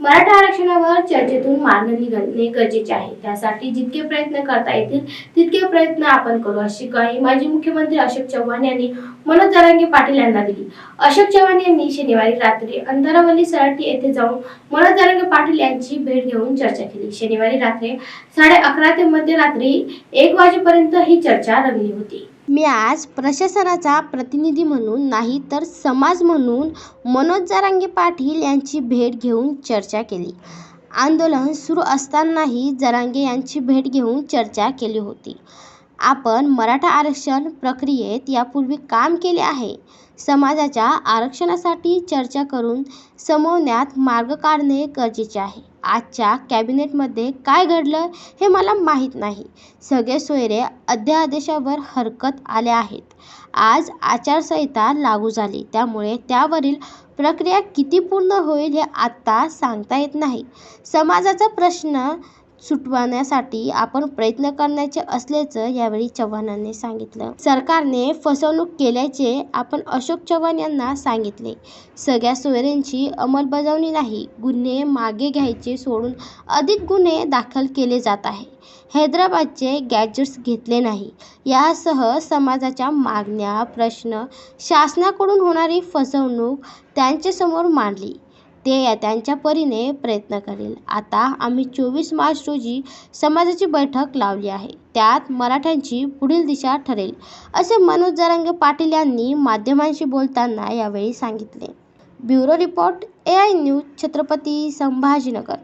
मराठा आरक्षणावर चर्चेतून मार्ग निघणे गरजेचे आहे. त्यासाठी जितके प्रयत्न करता येतील तितके प्रयत्न आपण करू अशी ग्वाही माजी मुख्यमंत्री अशोक चव्हाण यांनी मनोज जरांगे पाटील यांना दिली. अशोक चव्हाण यांनी शनिवारी रात्री अंधारावली सराटी येथे जाऊन मनोज जरांगे पाटील यांची भेट घेऊन चर्चा केली. शनिवारी रात्री साडे अकरा ते मध्यरात्री एक वाजेपर्यंत ही चर्चा रंगली होती. मी आज प्रशासनाचा प्रतिनिधी म्हणून नाही तर समाज म्हणून मनोज जारांगे पाटील यांची भेट घेऊन चर्चा केली. आंदोलन सुरू असतानाही जरांगे यांची भेट घेऊन चर्चा केली होती. आपण मराठा आरक्षण प्रक्रियेत यापूर्वी काम केले आहे. समाजाच्या आरक्षणासाठी चर्चा करून समवण्यात मार्ग काढणे गरजेचे आहे. आजच्या कॅबिनेटमध्ये काय घडलं हे मला माहीत नाही. सगळे सोयरे अध्यादेशावर हरकत आल्या आहेत. आज आचारसंहिता लागू झाली. त्यामुळे त्यावरील प्रक्रिया किती पूर्ण होईल हे आत्ता सांगता येत नाही. समाजाचा प्रश्न सुटवण्यासाठी आपण प्रयत्न करण्याचे असल्याचं यावेळी चव्हाणांनी सांगितलं. सरकारने फसवणूक केल्याचे आपण अशोक चव्हाण यांना सांगितले. सगळ्या सोयऱ्यांची अंमलबजावणी नाही गुन्हे मागे घ्यायचे सोडून अधिक गुन्हे दाखल केले जात आहे. हैदराबादचे गॅजेट्स घेतले नाही. यासह समाजाच्या मागण्या प्रश्न शासनाकडून होणारी फसवणूक त्यांच्यासमोर मांडली. ते या त्यांच्या परीने प्रयत्न करेल. आता आम्ही चोवीस मार्च रोजी समाजाची बैठक लावली आहे. त्यात मराठ्यांची पुढील दिशा ठरेल असे मनोज जरांगे पाटील यांनी माध्यमांशी बोलताना यावेळी सांगितले. Bureau report A I news Chhatrapati Sambhajinagar.